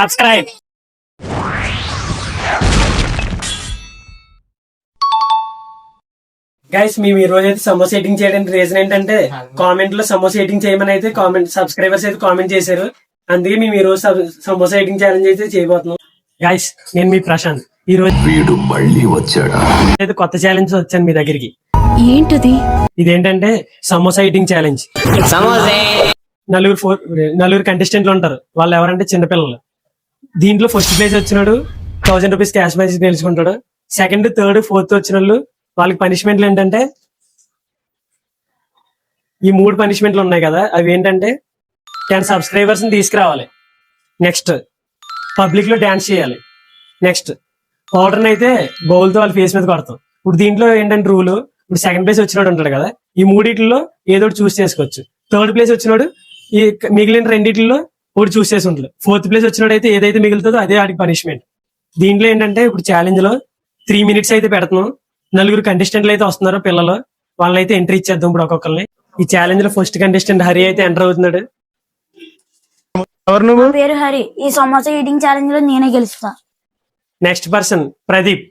Subscribe guys మేము ఈ రోజు అయితే సమోసా ఎడిటింగ్ చేయడానికి రీజన్ ఏంటంటే కామెంట్లో సమోసా ఎడిటింగ్ చేయమని అయితే కామెంట్ సబ్స్క్రైబర్స్ అయితే కామెంట్ చేశారు. అందుకే మేము ఈ రోజు సమోసా ఛాలెంజ్ అయితే చేయబోతున్నాం. గైస్ నేను మీ ప్రశాంత్. ఈ రోజు వీడు మళ్ళీ వచ్చాడా? అయితే కొత్త ఛాలెంజ్ వచ్చాను మీ దగ్గరికి. ఏంటది? ఇదేంటంటే సమోసా ఛాలెంజ్ నలుగురు ఫోర్ నలుగురు కంటెస్టెంట్లు ఉంటారు. వాళ్ళు ఎవరంటే చిన్నపిల్లలు దీంట్లో ఫస్ట్ ప్లేస్ వచ్చినాడు థౌసండ్ రూపీస్ క్యాష్ ప్రైజ్ గెలుచుకుంటాడు. సెకండ్ థర్డ్ ఫోర్త్ వచ్చిన వాళ్ళు వాళ్ళకి పనిష్మెంట్లు ఏంటంటే ఈ మూడు పనిష్మెంట్లు ఉన్నాయి కదా అవి ఏంటంటే టెన్ సబ్స్క్రైబర్స్ని తీసుకురావాలి. నెక్స్ట్ పబ్లిక్లో డాన్స్ చేయాలి. నెక్స్ట్ పౌడర్ అయితే బౌల్తో వాళ్ళ ఫేస్ మీద కొడతాం. ఇప్పుడు దీంట్లో ఏంటంటే రూల్ ఇప్పుడు సెకండ్ ప్లేస్ వచ్చినాడు ఉంటాడు కదా ఈ మూడిట్లో ఏదో ఒకటి చూస్ చేసుకోవచ్చు. థర్డ్ ప్లేస్ వచ్చినాడు ఈ మిగిలిన రెండిట్లో ఒకటి చూస్ చేసి ఉంటాడు ఫోర్త్ ప్లేస్ వచ్చినాడు అయితే ఏదైతే మిగులుతుందో అదే ఆడికి పనిష్మెంట్ దీంట్లో ఏంటంటే ఇప్పుడు ఛాలెంజ్లో త్రీ మినిట్స్ అయితే పెడుతున్నాం నలుగురు కంటెస్టెంట్లు అయితే వస్తున్నారు పిల్లలు. వాళ్ళనైతే ఎంట్రీ ఇచ్చేద్దాం ఇప్పుడు ఒక్కొక్కరిని ఈ ఛాలెంజ్లో ఫస్ట్ కంటెస్టెంట్ హరి అయితే ఎంటర్ అవుతున్నాడు. ఎవరు నువ్వు? పేరు హరి. ఈ సమోసా ఈటింగ్ ఛాలెంజ్లో నేనే గెలుస్తా. Next person Pradeep.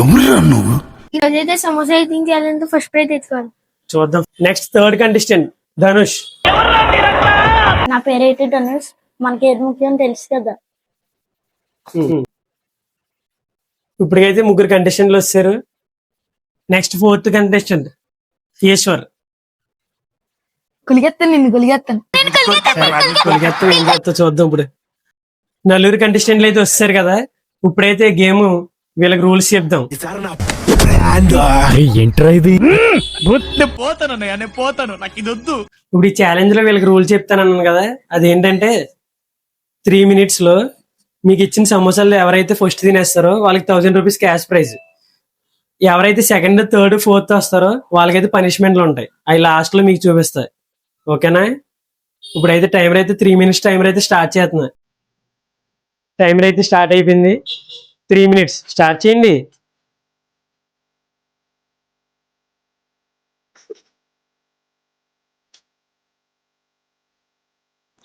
ఎవరురా నువ్వు? ఈ రోజైతే samosa eating challenge first prize తెచ్చుకోవాలి. చూద్దాం. Next third contestant Dhanush. నా పేరు అయితే ధనుష్? మనకి ఏది ముఖ్యం తెలుసు కదా. ఇప్పటికైతే ముగ్గురు కంటెస్టెంట్లు వచ్చారు. Next fourth contestant Eshwar. కులిగెత్తాను నిన్ను కులిగెత్తాను కొలిగెత్తం ఏం చేస్తా చూద్దాం ఇప్పుడు. నలుగురు కంటెస్టెంట్లు అయితే వస్తారు కదా. ఇప్పుడైతే గేమ్ వీళ్ళకి రూల్స్ చెప్దాం. ఏంట్రా ఇది? ఇప్పుడు ఈ ఛాలెంజ్లో వీళ్ళకి రూల్ చెప్తానన్నాను కదా అదేంటంటే త్రీ మినిట్స్లో మీకు ఇచ్చిన సమోసాలు ఎవరైతే ఫస్ట్ తినేస్తారో వాళ్ళకి థౌసండ్ రూపీస్ క్యాష్ ప్రైజ్ ఎవరైతే సెకండ్ థర్డ్ ఫోర్త్ వస్తారో వాళ్ళకైతే పనిష్మెంట్లు ఉంటాయి. అవి లాస్ట్లో మీకు చూపిస్తాయి. ఓకేనా? ఇప్పుడైతే టైమర్ అయితే త్రీ మినిట్స్ టైమర్ అయితే స్టార్ట్ చేస్తున్నా. టైమర్ అయితే స్టార్ట్ అయిపోయింది. త్రీ మినిట్స్ స్టార్ట్ చేయండి.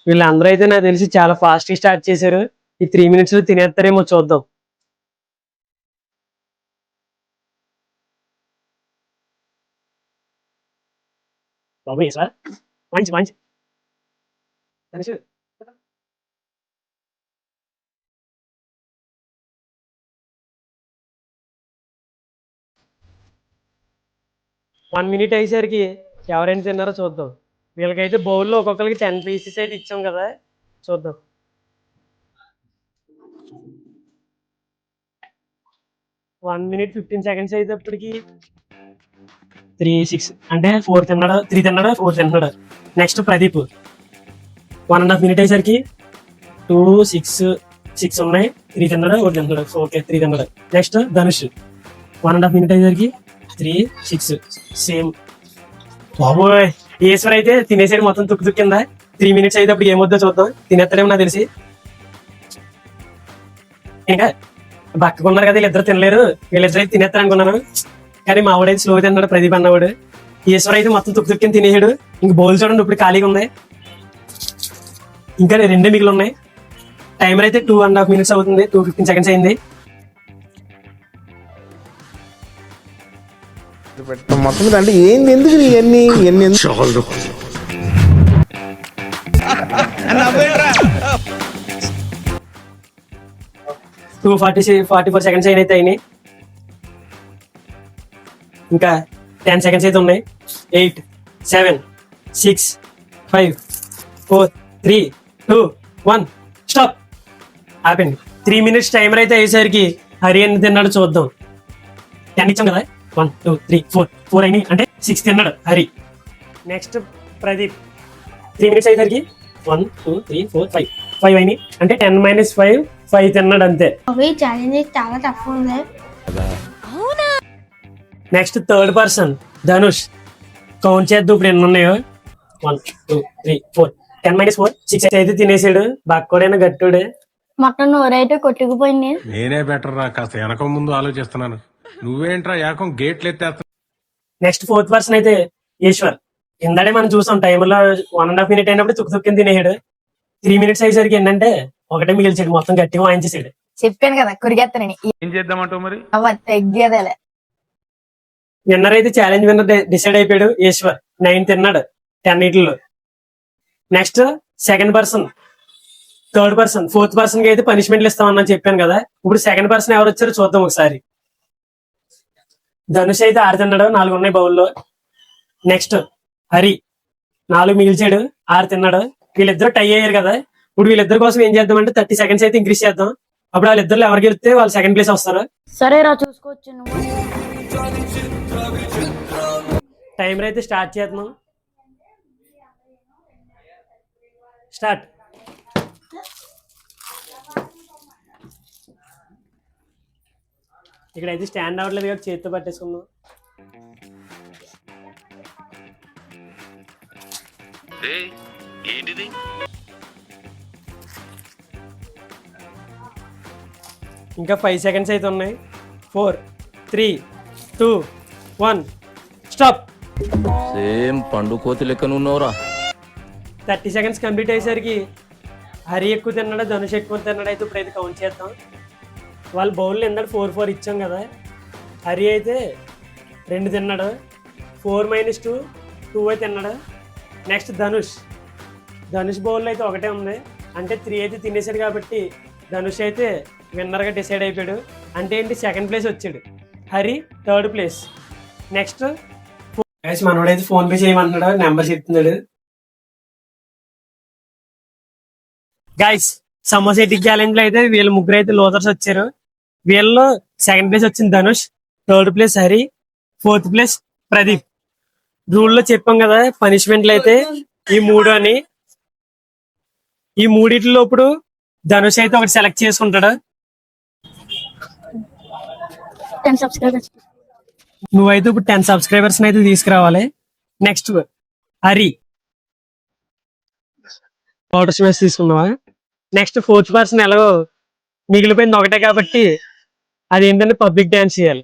వీళ్ళందరూ అయితే నాకు తెలిసి చాలా ఫాస్ట్గా స్టార్ట్ చేశారు. ఈ త్రీ మినిట్స్లో తినేస్తారేమో చూద్దాం. బాబు సార్. మంచి మంచి. తెలుసు వన్ మినిట్ అయ్యేసరికి ఎవరైనా తిన్నారో చూద్దాం. వీళ్ళకైతే బౌల్లో ఒక్కొక్కరికి టెన్ పీసెస్ అయితే ఇచ్చాం కదా. చూద్దాం. వన్ మినిట్ ఫిఫ్టీన్ సెకండ్స్ అయితే అప్పటికి. త్రీ సిక్స్ అంటే ఫోర్ తిన్నాడు? త్రీ తిన్నాడు? ఫోర్ తిన్నాడు? Next Pradeep. One and half minute అయ్యేసరికి టూ సిక్స్ సిక్స్ ఉన్నాయి. త్రీ తిన్నాడు? ఫోర్ తిన్నాడు? ఓకే త్రీ తిన్నాడు? Next Dhanush one and half minute అయ్యేసరికి త్రీ సిక్స్ సేమ్ బాబోయ్! ఈశ్వర్ అయితే తినేసాడు మొత్తం తుక్కు తుక్కిందా? త్రీ మినిట్స్ అయితే అప్పుడు ఏమొద్దో చూద్దాం. తినేస్తాడేమో నాకు తెలిసి. ఇంకా బక్కకున్నారు కదా వీళ్ళిద్దరు తినలేరు. వీళ్ళిద్దరు అయితే తినేస్తారు అనుకున్నాను. కానీ మా ఆవిడైతే స్లో తిన్నాడు ప్రదీప్ అన్నవాడు. ఈశ్వర్ అయితే మొత్తం తుక్కు తుక్కిని తినేసాడు. ఇంక బౌల్ చూడండి ఇప్పుడు ఖాళీగా ఉంది. ఇంకా రెండే మిగిలి ఉన్నాయి. టైమర్ అయితే టూ అండ్ హాఫ్ మినిట్స్ అవుతుంది టూ ఫిఫ్టీన్ సెకండ్స్ అయింది. మొత్తం మీద అంటే ఏంది ఎందుకు నీ ఎన్ని ఎన్ని ఎందుకు? చాలు. Two forty forty four seconds అయితే అయినాయి. ఇంకా టెన్ సెకండ్స్ అయితే ఉన్నాయి. Eight seven six five four three two one stop. ఆపండి త్రీ మినిట్స్ టైమర్ అయితే అయ్యేసరికి హరి ఎన్ని తిన్నాడు చూద్దాం. టెన్ ఇచ్చాం కదా? One two three four four అయినాయి అంటే సిక్స్ తిన్నాడు Hari next Pradeep three minutes అయ్యేసరికి one two three four five five అయినాయి అంటే టెన్ మైనస్ ఫైవ్ ఫైవ్ తిన్నాడు అంతే. అవి ఛాలెంజ్ చాలా ఉంది next third person Dhanush count చేద్దాం ఇప్పుడు ఎన్ని ఉన్నాయో. One two three four ten minus four six అయితే తినేసాడు. బక్కోడైనా గట్టుడే. మొత్తం నోరైతే కొట్టుకుపోయింది. నేనే బెటర్ రా కాస్త వెనక ముందు ఆలోచిస్తున్నాను. నువ్వేంట్రా ఏకం గేట్లు ఎత్తేస్తా నెక్స్ట్ ఫోర్త్ పర్సన్ అయితే ఈశ్వర్. ఇందాడే మనం చూసాం టైంలో వన్ అండ్ హాఫ్ మినిట్ అయినప్పుడు తుక్కు తుక్కిని తినేసాడు. త్రీ మినిట్స్ అయ్యేసరికి ఏంటంటే ఒకటే మిగిల్చాడు మొత్తం గట్టిగా వాయించేసాడు. చెప్పాను కదా కురిగేస్తానని ఏం చేద్దామంటావు మరి? తగ్గేదేలే. విన్నర్ అయితే ఛాలెంజ్ విన్నర్ డిసైడ్ అయిపోయాడు ఈశ్వర్. నైన్ తిన్నాడు టెన్ ఇట్లో next second person third person fourth పర్సన్కి అయితే పనిష్మెంట్లు ఇస్తామని చెప్పాను కదా. ఇప్పుడు సెకండ్ పర్సన్ ఎవరు వచ్చారో చూద్దాం ఒకసారి. ధనుష్ అయితే ఆరు తిన్నాడు నాలుగు ఉన్నాయి బౌల్లో. నెక్స్ట్ హరి. నాలుగు మిగిల్చాడు ఆరు తిన్నాడు వీళ్ళిద్దరు టై అయ్యారు కదా. ఇప్పుడు వీళ్ళిద్దరి కోసం ఏం చేద్దామంటే థర్టీ సెకండ్స్ అయితే ఇంక్రీస్ చేద్దాం. అప్పుడు వాళ్ళిద్దరు ఎవరు గెలిస్తే వాళ్ళు సెకండ్ ప్లేస్ వస్తారు. సరే రా చూసుకోవచ్చు టైమర్ అయితే స్టార్ట్ చేద్దాం. స్టార్ట్ ఇక్కడైతే స్టాండ్ అవ్వట్లేదు కాబట్టి చేతితో పట్టేసుకుందాం. ఏంటిది? ఇంకా ఫైవ్ సెకండ్స్ అయితే ఉన్నాయి. Four three two one stop same పండు కోతి లెక్కన ఉన్నవరా. థర్టీ సెకండ్స్ కంప్లీట్ అయ్యేసరికి హరి ఎక్కువ తిన్నాడు ధనుష్ ఎక్కువ తిన్నాడు అయితే ఇప్పుడైతే కౌంట్ చేద్దాం. వాళ్ళ బౌల్లో ఇందాక ఫోర్ ఫోర్ ఇచ్చాం కదా. హరి అయితే రెండు తిన్నాడు. ఫోర్ మైనస్ టూ టూ అయితే తిన్నాడు. నెక్స్ట్ ధనుష్. ధనుష్ బౌల్లో అయితే ఒకటే ఉంది. అంటే త్రీ అయితే తినేసాడు కాబట్టి ధనుష్ అయితే విన్నర్గా డిసైడ్ అయిపోయాడు. అంటే ఏంటి? సెకండ్ ప్లేస్ వచ్చాడు. హరి థర్డ్ ప్లేస్ నెక్స్ట్ మనోడైతే ఫోన్ పే చేయమంటున్నాడు. నెంబర్ చెప్తున్నాడు. గైస్ సమోసా ఎయిటింగ్ ఛాలెంజ్లో అయితే వీళ్ళు ముగ్గురు అయితే లోదర్స్ వచ్చారు. వీళ్ళలో సెకండ్ ప్లేస్ వచ్చింది Dhanush third place Hari fourth place Pradeep. రూల్లో చెప్పాం కదా పనిష్మెంట్లు అయితే ఈ మూడు అని. ఈ మూడిట్లో ఇప్పుడు ధనుష్ అయితే ఒకటి సెలెక్ట్ చేసుకుంటాడు. నువ్వైతే ఇప్పుడు టెన్ సబ్స్క్రైబర్స్ అయితే తీసుకురావాలి. నెక్స్ట్ హరి. వాటర్ స్మాష్ తీసుకున్నావా నెక్స్ట్ ఫోర్త్ పర్సన్ ఎలాగో మిగిలిపోయింది ఒకటే కాబట్టి అది ఏంటంటే పబ్లిక్ డాన్స్ చేయాలి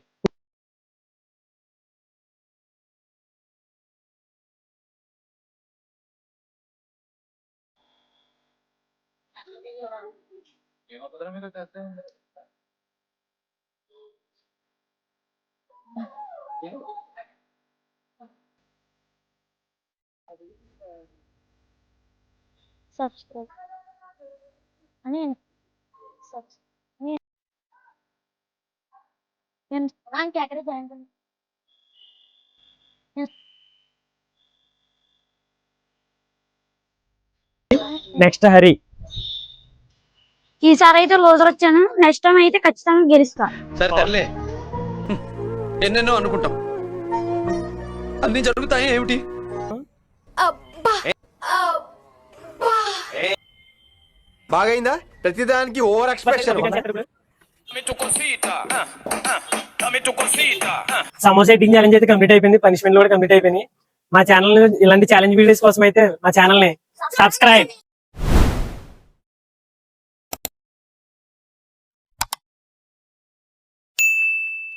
సబ్స్క్రైబ్ అని నేను నాకు ఎక్కడ జాయిన్? నెక్స్ట్ హరి. ఈసారి అయితే లోజర్ వచ్చాను. నెక్స్ట్ టైం అయితే ఖచ్చితంగా గెలుస్తా. సరే తరలే ఎన్నెన్నో అనుకుంటాం. అన్ని జరుగుతాయి ఏమిటి? బాగైందా? ప్రతిదానికి over expression samosa eating challenge అయితే కంప్లీట్ అయిపోయింది. పనిష్మెంట్ కూడా కంప్లీట్ అయిపోయింది మా ఛానల్ ఇలాంటి ఛాలెంజ్ వీడియోస్ కోసం అయితే మా ఛానల్ని సబ్స్క్రైబ్